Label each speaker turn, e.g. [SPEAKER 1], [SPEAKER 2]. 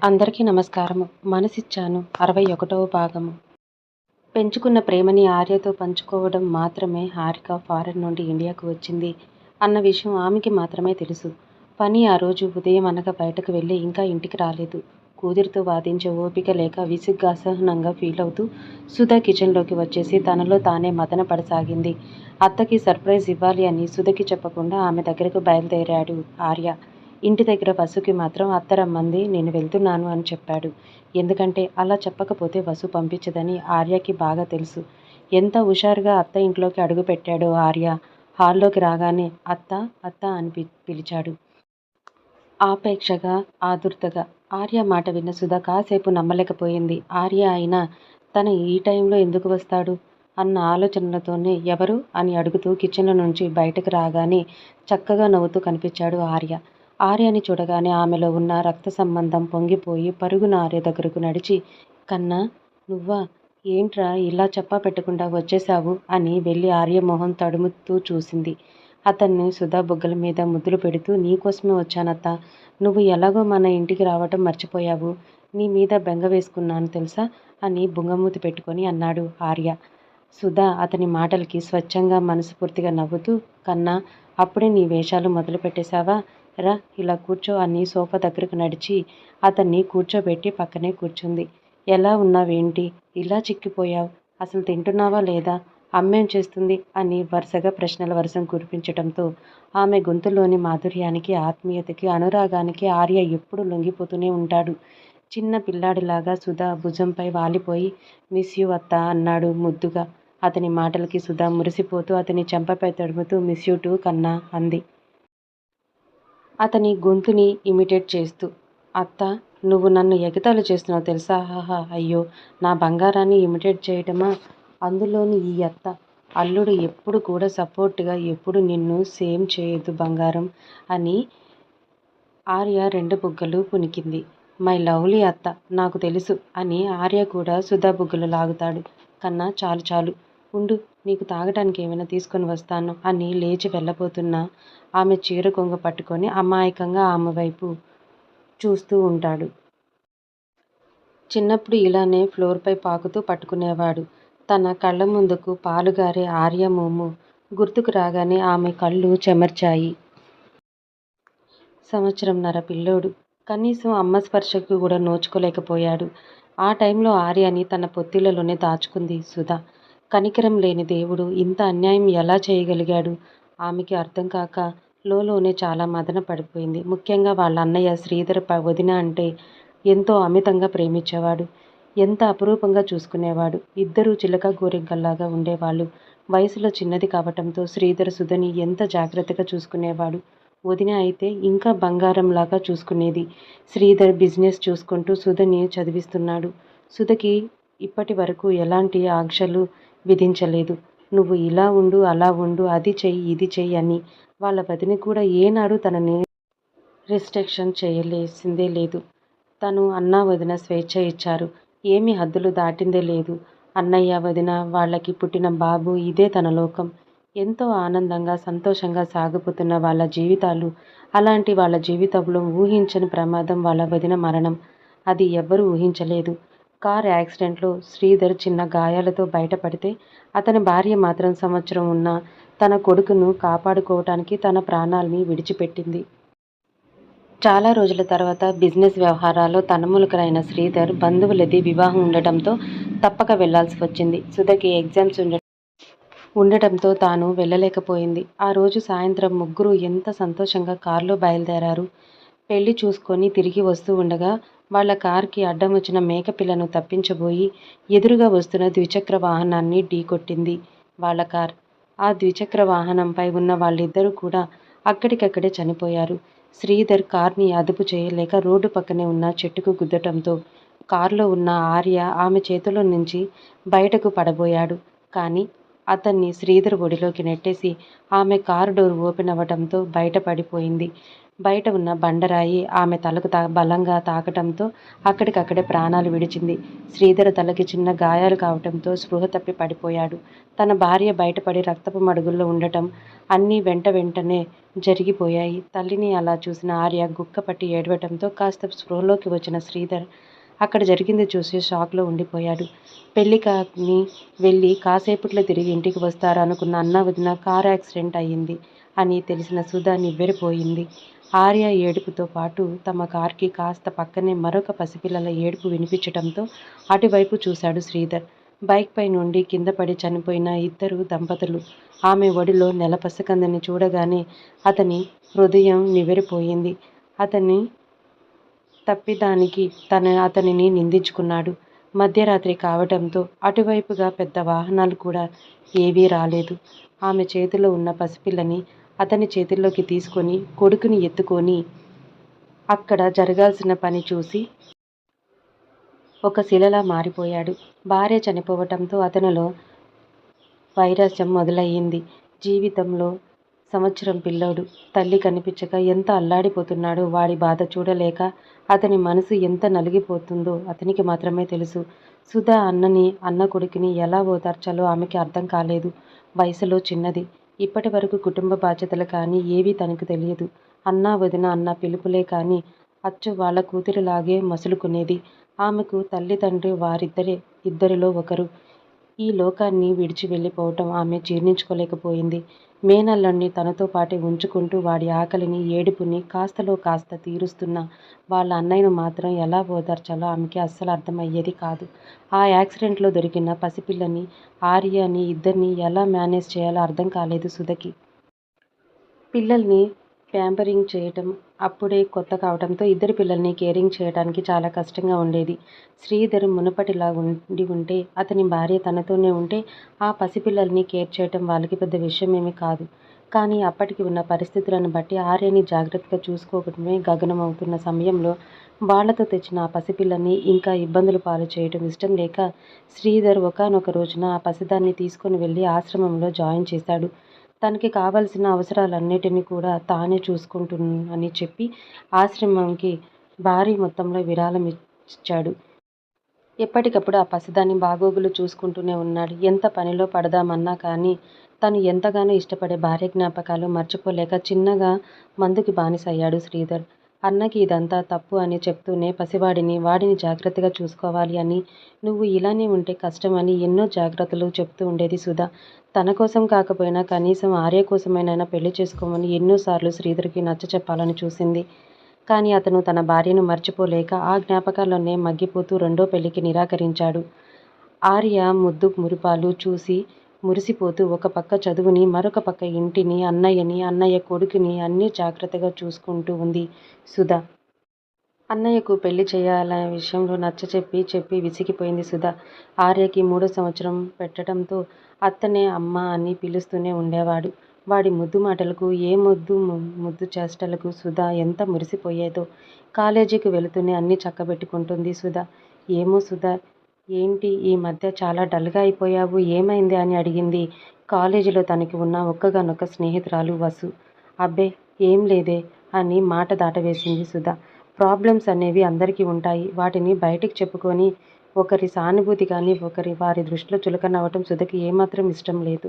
[SPEAKER 1] అందరికీ నమస్కారము. మనసిచ్చాను. అరవై ఒకటవ భాగము. పెంచుకున్న ప్రేమని ఆర్యతో పంచుకోవడం మాత్రమే హారిక ఫారెన్ నుండి ఇండియాకు వచ్చింది అన్న విషయం ఆమెకి మాత్రమే తెలుసు. పని ఆ రోజు ఉదయం అనగా బయటకు వెళ్ళి ఇంకా ఇంటికి రాలేదు. కూతురితో వాదించే ఓపిక లేక విసుగ్గా అసహనంగా ఫీల్ అవుతూ సుధా కిచెన్లోకి వచ్చేసి తనలో తానే మదన పడసాగింది అత్తకి సర్ప్రైజ్ ఇవ్వాలి అని సుధకి చెప్పకుండా ఆమె దగ్గరకు బయలుదేరాడు ఆర్య. ఇంటి దగ్గర వసుకి మాత్రం అత్త రమ్మంది నేను వెళ్తున్నాను అని చెప్పాడు. ఎందుకంటే అలా చెప్పకపోతే వసు పంపించదని ఆర్యకి బాగా తెలుసు. ఎంత హుషారుగా అత్త ఇంట్లోకి అడుగు పెట్టాడో ఆర్య. హాల్లోకి రాగానే అత్త అత్త అని పి పిలిచాడు. ఆపేక్షగా ఆదుర్తగా ఆర్య మాట విన్న సుధా కాసేపు నమ్మలేకపోయింది. ఆర్య అయినా తను ఈ టైంలో ఎందుకు వస్తాడు? అన్న ఆలోచనలతోనే ఎవరు? అని అడుగుతూ కిచెన్ నుంచి బయటకు రాగానే చక్కగా నవ్వుతూ కనిపించాడు ఆర్య. ఆర్యని చూడగానే ఆమెలో ఉన్న రక్త సంబంధం పొంగిపోయి పరుగున ఆర్య దగ్గరకు నడిచి కన్నా నువ్వా? ఏంట్రా ఇలా చెప్పా పెట్టకుండా వచ్చేశావు? అని వెళ్ళి ఆర్య మొహం తడుముతూ చూసింది. అతన్ని సుధా బుగ్గల మీద ముద్దులు పెడుతూ నీకోసమే వచ్చానత్త. నువ్వు ఎలాగో మన ఇంటికి రావటం మర్చిపోయావు. నీ మీద బెంగ వేసుకున్నాను తెలుసా? అని బుంగమూతి పెట్టుకొని అన్నాడు ఆర్య. సుధా అతని మాటలకి స్వచ్ఛంగా మనస్ఫూర్తిగా నవ్వుతూ కన్నా అప్పుడే నీ వేషాలు మొదలు పెట్టేశావా రా ఇలా కూర్చో అని సోఫా దగ్గరకు నడిచి అతన్ని కూర్చోబెట్టి పక్కనే కూర్చుంది. ఎలా ఉన్నావేంటి? ఇలా చిక్కిపోయావు. అసలు తింటున్నావా లేదా? అమ్మేం చేస్తుంది? అని వరుసగా ప్రశ్నల వరుసం కురిపించడంతో ఆమె గొంతులోని మాధుర్యానికి ఆత్మీయతకి అనురాగానికి ఆర్య ఎప్పుడు లొంగిపోతూనే ఉంటాడు. చిన్న పిల్లాడిలాగా సుధా భుజంపై వాలిపోయి మిస్ యూ అత్త అన్నాడు ముద్దుగా. అతని మాటలకి సుధా మురిసిపోతూ అతని చెంపపై తడుముతూ మిస్ యూ టూ కన్నా అంది. అతని గొంతుని ఇమిటేట్ చేస్తూ అత్త నువ్వు నన్ను ఎగతాళి చేస్తున్నావు తెలుసా? హాహా అయ్యో నా బంగారాన్ని ఇమిటేట్ చేయటమా? అందులోని ఈ అత్త అల్లుడు ఎప్పుడు కూడా సపోర్ట్గా ఎప్పుడు నిన్ను సేమ్ చేయదు బంగారం అని ఆర్య రెండు బుగ్గలు పునికింది మై లవ్లీ అత్త నాకు తెలుసు అని ఆర్య కూడా సుధా బుగ్గలు లాగుతాడు. కన్నా చాలు చాలు ఉండు నీకు తాగటానికి ఏమైనా తీసుకొని వస్తాను. అని లేచి వెళ్ళబోతున్న ఆమె చీర కొంగ పట్టుకొని అమాయకంగా ఆమె వైపు చూస్తూ ఉంటాడు. చిన్నప్పుడు ఇలానే ఫ్లోర్పై పాకుతూ పట్టుకునేవాడు. తన కళ్ళ ముందుకు పాలుగారే ఆర్యమోము గుర్తుకు రాగానే ఆమె కళ్ళు చెమర్చాయి. సంవత్సరంన్నర పిల్లోడు. కనీసం అమ్మ స్పర్శకు కూడా నోచుకోలేకపోయాడు. ఆ టైంలో ఆర్యని తన పొత్తిళ్ళలోనే దాచుకుంది సుధా. కనికరం లేని దేవుడు ఇంత అన్యాయం ఎలా చేయగలిగాడు? ఆమెకి అర్థం కాక లోలోనే చాలా మదన పడిపోయింది. ముఖ్యంగా వాళ్ళ అన్నయ్య శ్రీధర్ వదిన అంటే ఎంతో అమితంగా ప్రేమించేవాడు. ఎంత అపురూపంగా చూసుకునేవాడు. ఇద్దరూ చిలక గోరింకల్లాగా ఉండేవాళ్ళు. వయసులో చిన్నది కావటంతో శ్రీధర్ సుధని ఎంత జాగ్రత్తగా చూసుకునేవాడు. వదిన అయితే ఇంకా బంగారంలాగా చూసుకునేది. శ్రీధర్ బిజినెస్ చూసుకుంటూ సుధని చదివిస్తున్నాడు. సుధకి ఇప్పటి వరకు ఎలాంటి ఆంక్షలు విధించలేదు. నువ్వు ఇలా ఉండు అలా ఉండు అది చెయ్యి ఇది చెయ్యి అని వాళ్ళ వదిన కూడా ఏనాడు తనని రిస్ట్రిక్షన్ చేయలేసిందే లేదు. తను అన్నా వదిన స్వేచ్ఛ ఇచ్చారు. ఏమి హద్దులు దాటిందే లేదు. అన్నయ్య వదిన వాళ్ళకి పుట్టిన బాబు ఇదే తన లోకం. ఎంతో ఆనందంగా సంతోషంగా సాగిపోతున్న వాళ్ళ జీవితాలు అలాంటి వాళ్ళ జీవితంలో ఊహించని ప్రమాదం వాళ్ళ వదిన మరణం. అది ఎవ్వరూ ఊహించలేదు. కార్ యాక్సిడెంట్లో శ్రీధర్ చిన్న గాయాలతో బయటపడితే అతని భార్య మాత్రం సంవత్సరం ఉన్న తన కొడుకును కాపాడుకోవటానికి తన ప్రాణాల్ని విడిచిపెట్టింది. చాలా రోజుల తర్వాత బిజినెస్ వ్యవహారాల్లో తనములకరైన శ్రీధర్ బంధువులది వివాహం ఉండటంతో తప్పక వెళ్ళాల్సి వచ్చింది. సుధకి ఎగ్జామ్స్ ఉండ ఉండటంతో తాను వెళ్ళలేకపోయింది. ఆ రోజు సాయంత్రం ముగ్గురు ఎంత సంతోషంగా కారులో బయలుదేరారు. పెళ్ళి చూసుకొని తిరిగి వస్తూ ఉండగా వాళ్ళ కార్కి అడ్డం వచ్చిన మేకపిల్లను తప్పించబోయి ఎదురుగా వస్తున్న ద్విచక్ర వాహనాన్ని ఢీకొట్టింది వాళ్ళ కార్. ఆ ద్విచక్ర వాహనంపై ఉన్న వాళ్ళిద్దరూ కూడా అక్కడికక్కడే చనిపోయారు. శ్రీధర్ కార్ని అదుపు చేయలేక రోడ్డు పక్కనే ఉన్న చెట్టుకు గుద్దటంతో కారులో ఉన్న ఆర్య ఆమె చేతిలో నుంచి బయటకు పడబోయాడు. కానీ అతన్ని శ్రీధర్ ఒడిలోకి నెట్టేసి ఆమె కారు డోర్ ఓపెన్ అవ్వడంతో బయటపడిపోయింది. బయట ఉన్న బండరాయి ఆమె తలకు తా బలంగా తాకటంతో అక్కడికక్కడే ప్రాణాలు విడిచింది. శ్రీధర్ తలకి చిన్న గాయాలు కావటంతో స్పృహ తప్పి పడిపోయాడు. తన భార్య బయటపడి రక్తపు మడుగుల్లో ఉండటం అన్నీ వెంట వెంటనే జరిగిపోయాయి. తల్లిని అలా చూసిన ఆర్య గుక్కపట్టి ఏడవటంతో కాస్త స్పృహలోకి వచ్చిన శ్రీధర్ అక్కడ జరిగింది చూసి షాక్లో ఉండిపోయాడు. పెళ్ళి కాని వెళ్ళి కాసేపట్లో తిరిగి ఇంటికి వస్తారనుకున్న అన్న వదిన కార్ యాక్సిడెంట్ అయ్యింది అని తెలిసిన సుధా నివ్వెరిపోయింది. ఆర్య ఏడుపుతో పాటు తమ కార్కి కాస్త పక్కనే మరొక పసిపిల్లల ఏడుపు వినిపించడంతో అటువైపు చూశాడు శ్రీధర్. బైక్ పై నుండి కింద పడి చనిపోయిన ఇద్దరు దంపతులు. ఆమె ఒడిలో నెలపసకందని చూడగానే అతని హృదయం నివెరిపోయింది అతని తప్పిదానికి తన అతనిని నిందించుకున్నాడు. మధ్యరాత్రి కావటంతో అటువైపుగా పెద్ద వాహనాలు కూడా ఏవీ రాలేదు. ఆమె చేతిలో ఉన్న పసిపిల్లని అతని చేతుల్లోకి తీసుకొని కొడుకుని ఎత్తుకొని అక్కడ జరగాల్సిన పని చూసి ఒక శిలలా మారిపోయాడు. భార్య చనిపోవటంతో అతనిలో వైరాస్యం మొదలయ్యింది. జీవితంలో సంవత్సరం పిల్లోడు. తల్లి కనిపించక ఎంత అల్లాడిపోతున్నాడో వాడి బాధ చూడలేక అతని మనసు ఎంత నలిగిపోతుందో అతనికి మాత్రమే తెలుసు. సుధా అన్నని అన్న కొడుకుని ఎలా ఓదార్చాలో ఆమెకి అర్థం కాలేదు. వయసులో చిన్నది. ఇప్పటి వరకు కుటుంబ బాధ్యతలు కానీ ఏవీ తనకు తెలియదు. అన్నా వదిన అన్న పిలుపులే కానీ అచ్చు వాళ్ళ కూతురిలాగే మసులుకునేది. ఆమెకు తల్లి తండ్రి వారిద్దరే ఇద్దరిలో ఒకరు. ఈ లోకాన్ని విడిచి వెళ్ళిపోవటం ఆమె జీర్ణించుకోలేకపోయింది. మేనల్లుణ్ణి తనతో పాటే ఉంచుకుంటూ వాడి ఆకలిని ఏడుపుని కాస్తలో కాస్త తీరుస్తున్న వాళ్ళ అన్నయ్యను మాత్రం ఎలా ఓదార్చాలో ఆమెకి అస్సలు అర్థమయ్యేది కాదు. ఆ యాక్సిడెంట్లో దొరికిన పసిపిల్లని ఆర్యని ఇద్దరిని ఎలా మేనేజ్ చేయాలో అర్థం కాలేదు సుధకి. పిల్లల్ని ప్యాంపరింగ్ చేయటం అప్పుడే కొత్త కావడంతో ఇద్దరు పిల్లల్ని కేరింగ్ చేయడానికి చాలా కష్టంగా ఉండేది. శ్రీధర్ మునుపటిలా ఉండి ఉంటే అతని భార్య తనతోనే ఉంటే ఆ పసిపిల్లల్ని కేర్ చేయటం వాళ్ళకి పెద్ద విషయమేమీ కాదు. కానీ అప్పటికి ఉన్న పరిస్థితులను బట్టి ఆర్యని జాగ్రత్తగా చూసుకోవడమే గగనమవుతున్న సమయంలో వాళ్ళతో తెచ్చిన ఆ పసిపిల్లని ఇంకా ఇబ్బందులు పాలు చేయటం ఇష్టం లేక శ్రీధర్ ఒకానొక రోజున ఆ పసిదాన్ని తీసుకొని వెళ్ళి ఆశ్రమంలో జాయిన్ చేశాడు. తనకి కావలసిన అవసరాలన్నిటినీ కూడా తానే చూసుకుంటుని చెప్పి ఆశ్రమంకి భారీ మొత్తంలో విరాళం ఇచ్చాడు. ఎప్పటికప్పుడు ఆ పసిదాన్ని బాగోగులు చూసుకుంటూనే ఉన్నాడు. ఎంత పనిలో పడదామన్నా కానీ తను ఎంతగానో ఇష్టపడే భార్య జ్ఞాపకాలు మర్చిపోలేక చిన్నగా మందుకి బానిసయ్యాడు శ్రీధర్. అన్నకి ఇదంతా తప్పు అని చెప్తూనే పసివాడిని వాడిని జాగ్రత్తగా చూసుకోవాలి అని. నువ్వు ఇలానే ఉంటే కష్టం అని ఎన్నో జాగ్రత్తలు చెప్తూ ఉండేది సుధా. తన కోసం కాకపోయినా కనీసం ఆర్య కోసమైనా పెళ్ళి చేసుకోమని ఎన్నోసార్లు శ్రీధర్కి నచ్చ చెప్పాలని చూసింది. కానీ అతను తన భార్యను మర్చిపోలేక ఆ జ్ఞాపకాల్లోనే మగ్గిపోతూ రెండో పెళ్ళికి నిరాకరించాడు. ఆర్య ముద్దు మురిపాలు చూసి మురిసిపోతూ ఒక పక్క చదువుని మరొక పక్క ఇంటిని అన్నయ్యని అన్నయ్య కొడుకుని అన్నీ జాగ్రత్తగా చూసుకుంటూ ఉంది సుధా. అన్నయ్యకు పెళ్ళి చేయాలనే విషయంలో నచ్చ చెప్పి చెప్పి విసిగిపోయింది సుధా. ఆర్యకి మూడో సంవత్సరం పెట్టడంతో అత్తనే అమ్మ అని పిలుస్తూనే ఉండేవాడు. వాడి ముద్దు మాటలకు ఏ ముద్దు ముద్దు చేష్టలకు సుధా ఎంత మురిసిపోయేదో కాలేజీకి వెళుతూనే అన్నీ చక్కబెట్టుకుంటుంది సుధా. ఏమో సుధా ఏంటి ఈ మధ్య చాలా డల్గా అయిపోయావు? ఏమైంది అని అడిగింది. కాలేజీలో తనకి ఉన్న ఒక్కగానొక్క స్నేహితురాలు వసు. అబ్బే ఏం లేదే అని మాట దాటవేసింది సుధా. ప్రాబ్లమ్స్ అనేవి అందరికీ ఉంటాయి. వాటిని బయటికి చెప్పుకొని ఒకరి సానుభూతి కానీ ఒకరి వారి దృష్టిలో చులకనవ్వటం సుధకి ఏమాత్రం ఇష్టం లేదు.